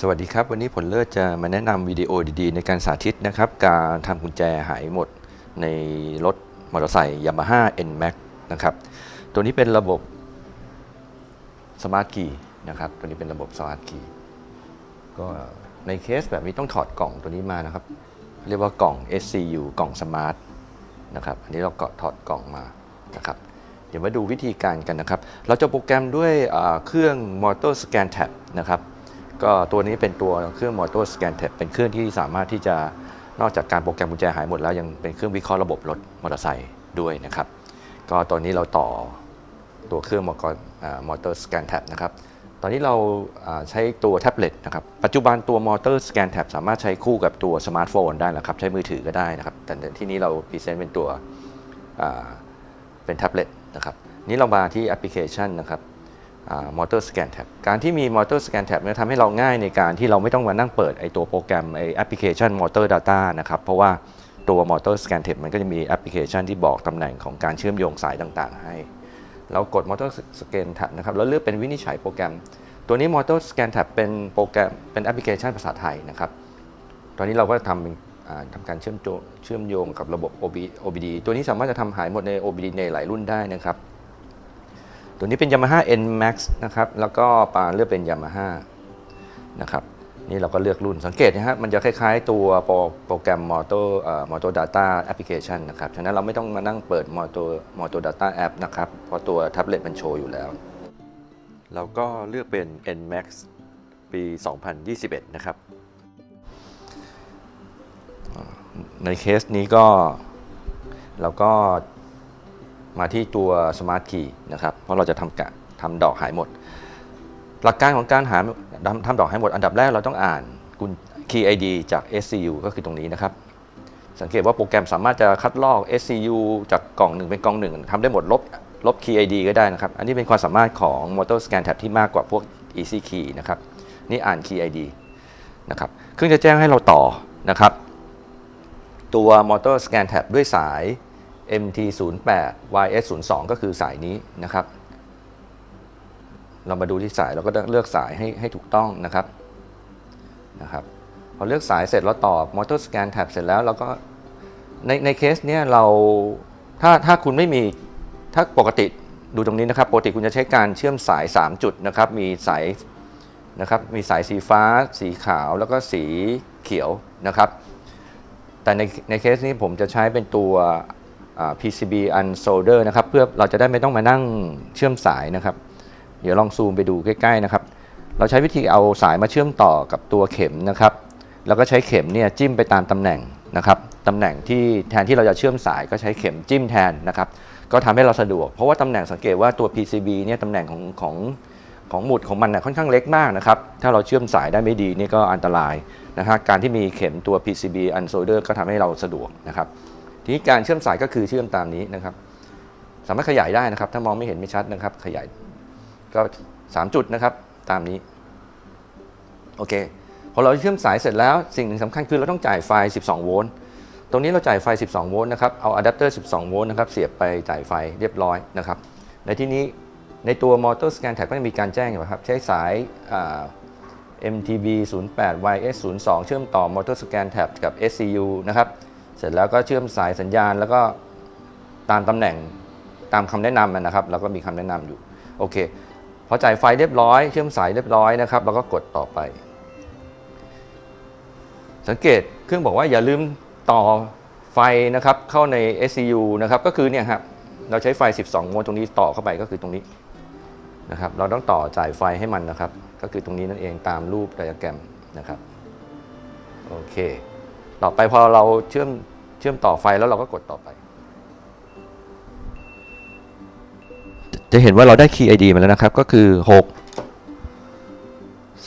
สวัสดีครับ วันนี้ผลเลิศจะมาแนะนำวิดีโอดีๆ ในการสาธิตนะครับ การทำกุญแจหายหมดในรถมอเตอร์ไซค์ Yamaha NMAX นะครับ ตัวนี้เป็นระบบ Smart Key นะครับ ตัวนี้เป็นระบบ Smart Key ก็ในเคสแบบนี้ต้องถอดกล่องตัวนี้มานะครับ เรียกว่ากล่อง SCU กล่อง Smart นะครับ อันนี้เราก็ถอดกล่องมานะครับเดี๋ยวมาดูวิธีการกันนะครับ เราจะโปรแกรมด้วยเครื่อง Motor Scan Tab นะครับ ก็ตัวนี้เป็นตัวเครื่อง Motor Scan Tab เป็นเครื่องที่สามารถที่จะนอกจากการโปรแกรมกุญแจหายหมดแล้วยังเป็นเครื่องวิเคราะห์ระบบรถมอเตอร์ไซค์ด้วยนะครับ ก็ตอนนี้เราต่อตัวเครื่อง Motor Scan Tab นะครับ ตอนนี้เราใช้ตัวแท็บเล็ตนะครับ ปัจจุบันตัว Motor Scan Tab สามารถใช้คู่กับตัวสมาร์ทโฟนได้แล้วครับ ใช้มือถือก็ได้นะครับ แต่ที่นี้เราพรีเซนต์เป็นตัวเป็นแท็บเล็ตนะครับ นี่เรามาที่แอปพลิเคชันนะครับ มอเตอร์สแกนแท็บการที่มีมอเตอร์สแกนแท็บเนี่ยทำให้เราง่ายในการที่เราไม่ต้องมานั่งเปิดไอตัวโปรแกรมไอแอปพลิเคชันมอเตอร์ดัต้านะครับ เพราะว่าตัวมอเตอร์สแกนแท็บมันก็จะมีแอปพลิเคชันที่บอกตำแหน่งของการเชื่อมโยงสายต่างๆ ให้ เรากดมอเตอร์สแกนแท็บนะครับแล้วเลือกเป็นวินิจฉัยโปรแกรม ตัวนี้มอเตอร์สแกนแท็บเป็นโปรแกรมเป็นแอปพลิเคชันภาษาไทยนะครับ ตอนนี้เราก็ทำเป็นทำการเชื่อมโยงกับระบบ OBD ตัวนี้สามารถจะทำหายหมดใน OBD ในหลายรุ่นได้นะครับ ตัวนี้เป็น Yamaha N Max นะครับ แล้วก็ปาเลือกเป็น Yamaha นะครับ นี่เราก็เลือกรุ่น สังเกตนะฮะ มันจะคล้ายๆตัวโปรโปรแกรม Moto เอ่อ Moto Data Application นะครับ ฉะนั้นเราไม่ต้องมานั่งเปิด Moto Moto Data App นะครับ เพราะตัวแท็บเล็ตมันโชว์อยู่แล้ว เราก็เลือกเป็น N Max ปี 2021 นะครับ ในเคสนี้ก็เราก็ มาที่ตัว Smart Key นะครับ เพราะเราจะทำกะทำดอกหายหมด หลักการของการหาทำทำดอกหายหมด อันดับแรกเราต้องอ่านกุญ Key ID จาก SCU ก็คือตรงนี้นะครับ สังเกตว่าโปรแกรมสามารถจะคัดลอก SCU จากกล่องหนึ่งเป็นกล่องหนึ่งทำได้หมดลบลบ Key ID ก็ได้นะครับ อันนี้เป็นความสามารถของ Motor Scan Tab ที่มากกว่าพวก Easy Key นะครับ นี่อ่าน Key ID นะครับเครื่องจะแจ้งให้เราต่อนะครับ ตัว Motor Scan Tab ด้วยสาย MT08 YS02 ก็คือสายนี้นะครับ เรามาดูที่สายเราก็เลือกสายให้ให้ถูกต้องนะครับนะครับ พอเลือกสายเสร็จแล้วต่อ Motor Scan Tab เสร็จแล้วเราก็ในในเคสเนี้ยเราถ้าถ้าคุณไม่มีถ้าปกติดูตรงนี้นะครับปกติคุณจะใช้การเชื่อมสาย 3 จุดนะครับมีสายนะครับมีสายสีฟ้า สีขาวแล้วก็สีเขียวนะครับ แต่ในในเคสนี้ผมจะใช้เป็นตัว PCB unsolder นะครับเพื่อเราจะได้ไม่ต้องมานั่งเชื่อมสายนะครับ เดี๋ยวลองซูมไปดูใกล้ๆนะครับ เราใช้วิธีเอาสายมาเชื่อมต่อกับตัวเข็มนะครับ แล้วก็ใช้เข็มเนี่ยจิ้มไปตามตำแหน่งนะครับตำแหน่งที่แทนที่เราจะเชื่อมสายก็ใช้เข็มจิ้มแทนนะครับ ก็ทำให้เราสะดวก เพราะว่าตำแหน่งสังเกตว่าตัว PCB เนี่ยตำแหน่งของของของหมุดของมันนะค่อนข้างเล็กมากนะครับ ถ้าเราเชื่อมสายได้ไม่ดีนี่ก็อันตรายนะครับการที่มีเข็มตัว PCB unsolder ก็ทำให้เราสะดวกนะครับ ทีนี้การเชื่อมสายก็คือเชื่อมตามนี้นะครับ สามารถขยายได้นะครับ ถ้ามองไม่เห็นไม่ชัดนะครับ ขยายก็ 3 จุดนะครับตามนี้โอเคพอเราเชื่อมสายเสร็จแล้วสิ่งหนึ่งสำคัญคือเราต้องจ่ายไฟ 12 โวลต์ตรงนี้เราจ่ายไฟ 12 โวลต์นะครับเอาอะแดปเตอร์ 12 โวลต์นะครับเสียบไปจ่ายไฟเรียบร้อยนะครับในที่นี้ในตัว Motor Scan Tag ก็จะมีการแจ้งอยู่ครับใช้สาย MTB 08 YS 02เชื่อมต่อ Motor Scan Tab กับ SCU นะครับ เสร็จแล้วก็เชื่อมสายสัญญาณ แล้วก็ตามตำแหน่งตามคำแนะนำนะครับ เราก็มีคำแนะนำอยู่โอเคพอจ่ายไฟเรียบร้อย เชื่อมสายเรียบร้อยนะครับเราก็กดต่อไป สังเกตเครื่องบอกว่าอย่าลืมต่อไฟนะครับเข้าใน SCU นะครับก็คือเนี่ยครับเราใช้ไฟ 12 โวลต์ตรงนี้ต่อเข้าไปก็คือตรงนี้นะครับเราต้องต่อจ่ายไฟให้มันนะครับ ก็คือตรงนี้นั่นเองตามรูปไดอะแกรมนะครับโอเค ต่อไปพอเราเชื่อมเชื่อมต่อไฟแล้วเราก็กดต่อไป จะเห็นว่าเราได้ Key ID มาแล้วนะครับ ก็คือ 6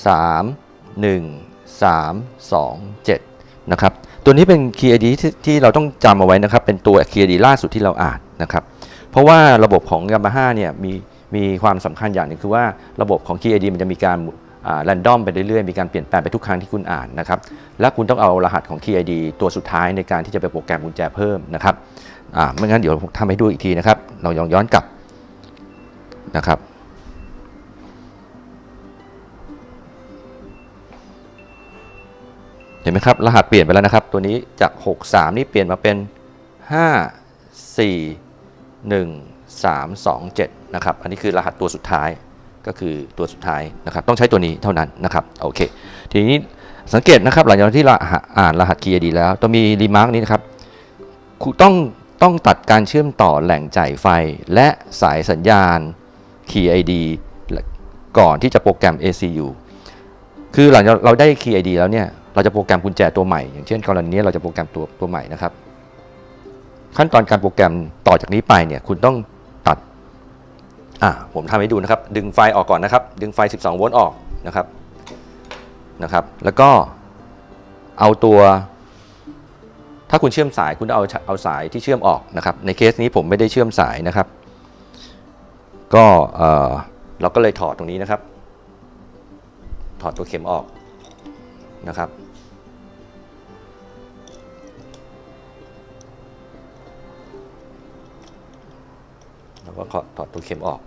3 1 3 2 7 นะครับ ตัวนี้เป็น Key ID ที่ที่เราต้องจำเอาไว้นะครับ เป็นตัว Key ID ล่าสุดที่เราอ่านนะครับ เพราะว่าระบบของ Yamaha เนี่ยมีมีความสำคัญอย่างหนึงคือว่าระบบของ Key ID มันจะมีการ รนดอมไปเรื่อยๆ มีการเปลี่ยนแปลงไปทุกครั้งที่คุณอ่านนะครับ และคุณต้องเอารหัสของ Key ID ตัวสุดท้ายในการที่จะไปโปรแกรมกุญแจเพิ่มนะครับไม่งั้นเดี๋ยวผมทำให้ดูอีกทีนะครับ เราย้อนย้อนกลับนะครับเห็นไหมครับ รหัสเปลี่ยนไปแล้วนะครับ ตัวนี้จาก 63 นี่เปลี่ยนมาเป็น 5 4 1 3 2 7 นะครับ อันนี้คือรหัสตัวสุดท้าย ก็คือตัวสุดท้ายนะครับต้องใช้ตัวนี้เท่านั้นนะครับโอเค ทีนี้สังเกตนะครับหลังจากที่เราอ่านรหัส KID แล้วต้องมีรีมาร์กนี้นะครับคุณต้องต้องตัดการเชื่อมต่อแหล่งจ่ายไฟ และสายสัญญาณ KID ก่อนที่จะโปรแกรม ACU คือหลังจากเราได้ Key ID แล้วเนี่ยเราจะโปรแกรมกุญแจตัวใหม่ อย่างเช่นกรณีนี้เราจะโปรแกรมตัวตัวใหม่นะครับ ขั้นตอนการโปรแกรมต่อจากนี้ไปเนี่ยคุณต้อง อ่าผมทำให้ดูนะครับ ดึงไฟออกก่อนนะครับ ดึงไฟ 12 โวลต์ออกนะครับนะครับ แล้วก็เอาตัว ถ้าคุณเชื่อมสายคุณเอาเอาสายที่เชื่อมออกนะครับ ในเคสนี้ผมไม่ได้เชื่อมสายนะครับ ก็เออเราก็เลยถอดตรงนี้นะครับ ถอดตัวเข็มออกนะครับแล้วก็ถอดตัวเข็มออก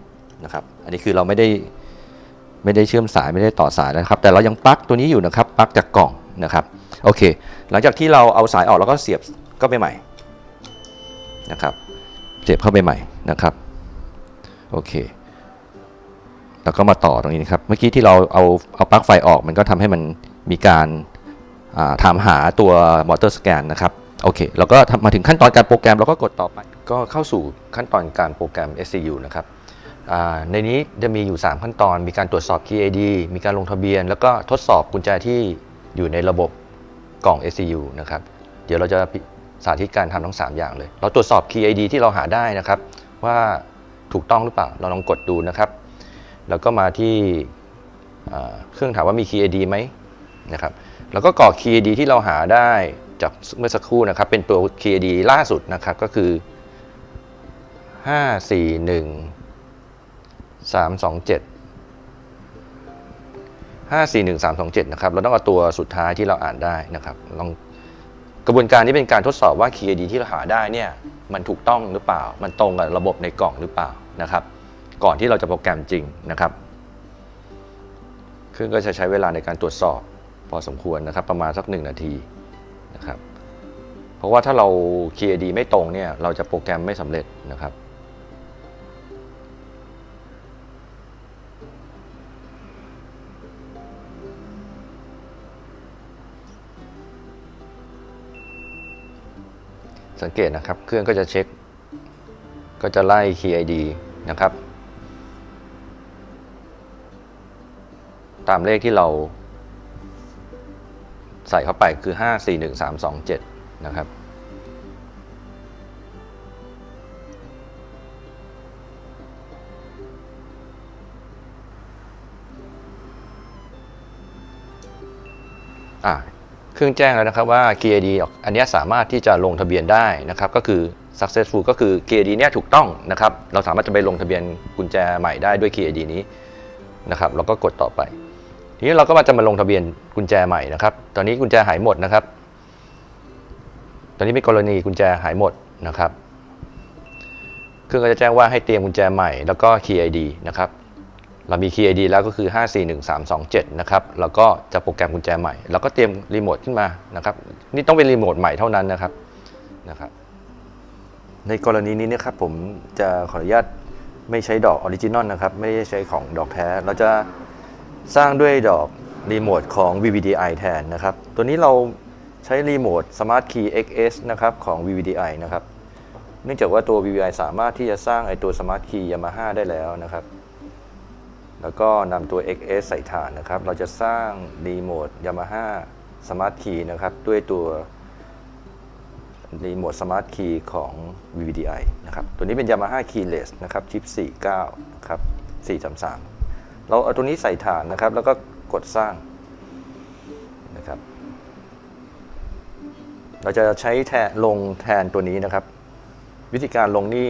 นะครับอันนี้คือเราไม่ได้ไม่ได้เชื่อมสายไม่ได้ต่อสายนะครับ แต่เรายังปลั๊กตัวนี้อยู่นะครับปลั๊กจากกล่องนะครับโอเค หลังจากที่เราเอาสายออกแล้วก็เสียบก็ไปใหม่นะครับเสียบเข้าไปใหม่นะครับโอเคแล้วก็มาต่อตรงนี้นะครับ เมื่อกี้ที่เราเอาเอาปลั๊กไฟออกมันก็ทำให้มันมีการถามหาตัวมอเตอร์สแกนนะครับโอเคเราก็มาถึงขั้นตอนการโปรแกรมเราก็กดต่อไปก็เข้าสู่ขั้นตอนการโปรแกรม SCU นะครับ ในนี้จะมีอยู่ 3 ขั้นตอน มีการตรวจสอบ KID มีการลงทะเบียน แล้วก็ทดสอบกุญแจที่อยู่ในระบบกล่อง SCU นะครับ เดี๋ยวเราจะสาธิตการทำทั้ง 3 อย่างเลย เราตรวจสอบ KID ที่เราหาได้นะครับ ว่าถูกต้องหรือเปล่า เราลองกดดูนะครับ แล้วก็มาที่เครื่องถามว่ามี KID ไหมนะครับ แล้วก็กรอก KID ที่เราหาได้จากเมื่อสักครู่นะครับ เป็นตัว KID ล่าสุดนะครับ ก็คือ 541 327 541 327นะครับ เราต้องเอาตัวสุดท้ายที่เราอ่านได้นะครับ ลองกระบวนการนี้เป็นการทดสอบว่า Key ID ที่เราหาได้เนี่ยมันถูกต้องหรือเปล่า มันตรงกับระบบในกล่องหรือเปล่านะครับ ก่อนที่เราจะโปรแกรมจริงนะครับเครื่องก็จะใช้เวลาในการตรวจสอบพอสมควรนะครับ ประมาณสักหนึ่งนาทีนะครับ เพราะว่าถ้าเรา KID ไม่ตรงเนี่ยเราจะโปรแกรมไม่สำเร็จนะครับ สังเกตนะครับ เครื่องก็จะเช็ค ก็จะไล่ KID นะครับ ตามเลขที่เรา ใส่เข้าไปคือ 5 4 1 3 2 7 นะครับอ่า เครื่องแจ้งแล้วนะครับว่า KID อันนี้สามารถที่จะลงทะเบียนได้นะครับก็คือ successful ก็คือ KID เนี่ยถูกต้องนะครับเราสามารถจะไปลงทะเบียนกุญแจใหม่ได้ด้วย KID นี้นะครับเราก็กดต่อไป ทีนี้เราก็มาจะมาลงทะเบียนกุญแจใหม่นะครับ ตอนนี้กุญแจหายหมดนะครับ ตอนนี้มีกรณีกุญแจหายหมดนะครับ เครื่องก็จะแจ้งว่าให้เตรียมกุญแจใหม่แล้วก็ KID นะครับ เรามี Key ID แล้วก็คือ 541327 นะครับแล้วก็จะโปรแกรมกุญแจใหม่ แล้วก็เตรียมรีโมทขึ้นมานะครับนี่ต้องเป็นรีโมทใหม่เท่านั้นนะครับนะครับ ในกรณีนี้นะครับผมจะขออนุญาตไม่ใช้ดอกออริจินอลนะครับ ไม่ได้ใช้ของดอกแท้ เราจะสร้างด้วยดอกรีโมทของ VVDI แทนนะครับ ตัวนี้เราใช้รีโมท Smart Key XS นะครับของ VVDI นะครับ เนื่องจากว่าตัว VVDI สามารถที่จะสร้างไอตัว Smart Key Yamaha ได้แล้วนะครับ แล้วก็นำตัว XS ใส่ฐานนะครับ เราจะสร้างรีโมท Yamaha Smart Key นะครับ ด้วยตัวรีโมท Smart Key ของ VVDI นะครับ ตัวนี้เป็น Yamaha Keyless นะครับชิป 49 นะครับ 433 เราเอาตัวนี้ใส่ฐานนะครับ แล้วก็กดสร้างนะครับ เราจะใช้แทนลงแทนตัวนี้นะครับ วิธีการลงนี่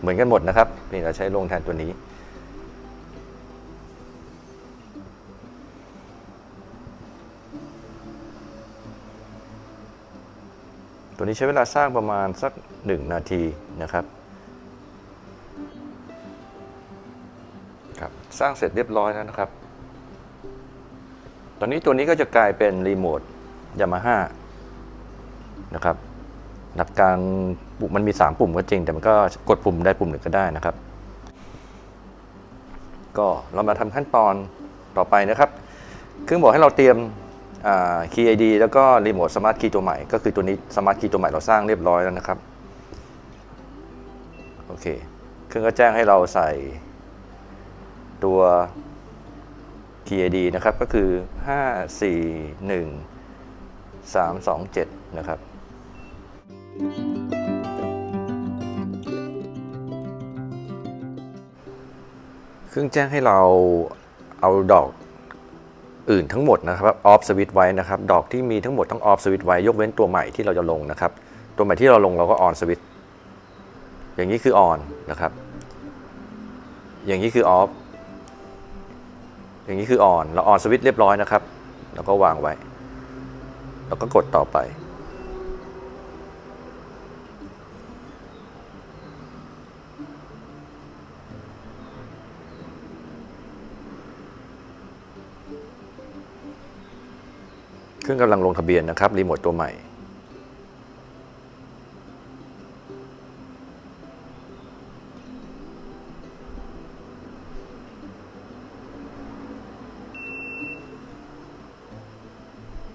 เหมือนกันหมดนะครับเพียงแต่ใช้ลงแทนตัวนี้ ตัวนี้ใช้เวลาสร้างประมาณสัก 1 นาทีนะครับครับ สร้างเสร็จเรียบร้อยแล้วนะครับ ตอนนี้ตัวนี้ก็จะกลายเป็นรีโมท Yamaha นะครับหลักการปุ่มมันมี 3 ปุ่มก็จริง แต่มันก็กดปุ่มได้ปุ่มหนึ่งก็ได้นะครับ ก็เรามาทำขั้นตอนต่อไปนะครับ เครื่องบอกให้เราเตรียม คีย์ ID แล้วก็รีโมทสมาร์ทคีย์ตัวใหม่ ก็คือตัวนี้สมาร์ทคีย์ตัวใหม่เราสร้างเรียบร้อยแล้วนะครับ โอเค เครื่องก็แจ้งให้เราใส่ตัว Key ID นะครับ ก็คือ 5 4 1 3 2 7 นะครับ เครื่องแจ้งให้เราเอาดอก อื่นทั้งหมดนะครับออฟสวิตไว้นะครับดอกที่มีทั้งหมดต้องออฟสวิตไว้ยกเว้นตัวใหม่ที่เราจะลงนะครับ ตัวใหม่ที่เราลงเราก็ออนสวิตอย่างนี้คือออนนะครับ อย่างนี้คือออฟอย่างนี้คือออนเราออนสวิตเรียบร้อยนะครับ แล้วก็วางไว้ แล้วก็กดต่อไป เครื่องกำลังลงทะเบียนนะครับ รีโมทตัวใหม่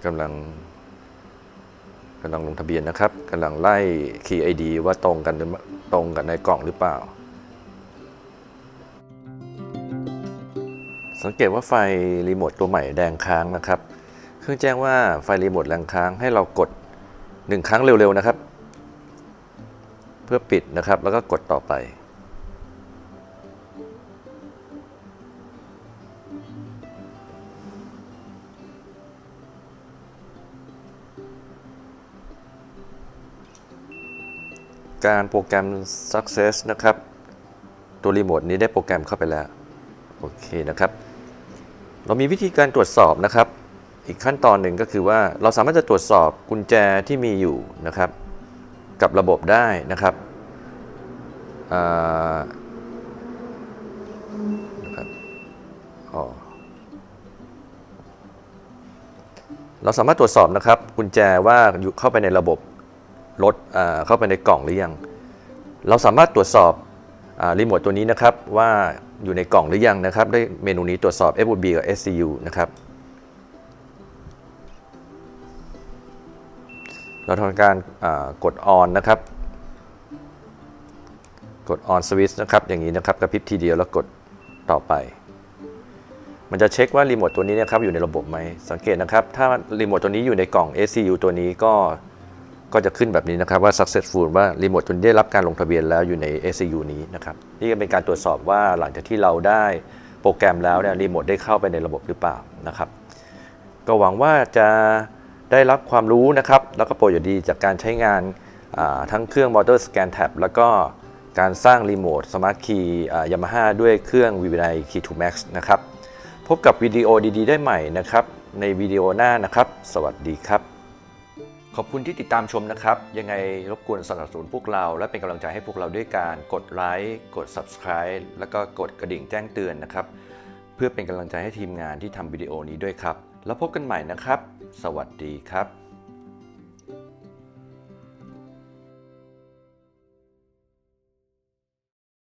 กำลังกำลังลงทะเบียนนะครับกำลังไล่ Key ID ว่าตรงกันตรงกันในกล่องหรือเปล่า สังเกตว่าไฟรีโมทตัวใหม่แดงค้างนะครับ เครื่องแจ้งว่าไฟรีโมทแรงค้างให้เรากด 1 ครั้งเร็วๆนะครับ เพื่อปิดนะครับแล้วก็กดต่อไป การโปรแกรม Success นะครับ ตัวรีโมทนี้ได้โปรแกรมเข้าไปแล้ว โอเคนะครับ เรามีวิธีการตรวจสอบนะครับ อีกขั้นตอนหนึ่งก็คือว่าเราสามารถจะตรวจสอบกุญแจที่มีอยู่นะครับ กับระบบได้นะครับนะครับอ๋อเราสามารถตรวจสอบนะครับกุญแจว่าอยู่เข้าไปในระบบรถเข้าไปในกล่องหรือยัง เราสามารถตรวจสอบอรีโมทตัวนี้นะครับว่าอยู่ในกล่องหรือยังนะครับด้วยเมนูนี้ตรวจสอบ FOB กับ SCU นะครับ เราทำการกด on นนะครับ กด on switch นะครับ อย่างนี้นะครับกระพริบทีเดียวแล้วกดต่อไป มันจะเช็คว่ารีโมทตัวนี้นะครับอยู่ในระบบไหมสังเกตนะครับ ถ้ารีโมทตัวนี้อยู่ในกล่อง SCU ตัวนี้ก็ก็จะขึ้นแบบนี้นะครับว่า successful ว่ารีโมทตัวนี้ได้รับการลงทะเบียนแล้วอยู่ใน SCU นี้นะครับนี่ก็เป็นการตรวจสอบว่าหลังจากที่เราได้โปรแกรมแล้วเนี่ยรีโมทได้เข้าไปในระบบหรือเปล่านะครับ ก็หวังว่าจะ ได้รับความรู้นะครับ แล้วก็ประโยชน์ดีจากการใช้งานทั้งเครื่อง Motor Scan Tab แล้วก็การสร้างรีโมท Smart Key ยามาฮ่าด้วยเครื่อง v i v i Key 2 Max นะครับ พบกับวิดีโอดีๆ ได้ใหม่นะครับ ในวิดีโอหน้านะครับ สวัสดีครับ ขอบคุณที่ติดตามชมนะครับ ยังไงรบกวนสนับสนุนพวกเรา และเป็นกำลังใจให้พวกเราด้วยการกดไลค์กด Subscribe แล้วก็กดกระดิ่งแจ้งเตือนนะครับ เพื่อเป็นกำลังใจให้ทีมงานที่ทำวิดีโอนี้ด้วยครับ แล้วพบกันใหม่นะครับ สวัสดีครับ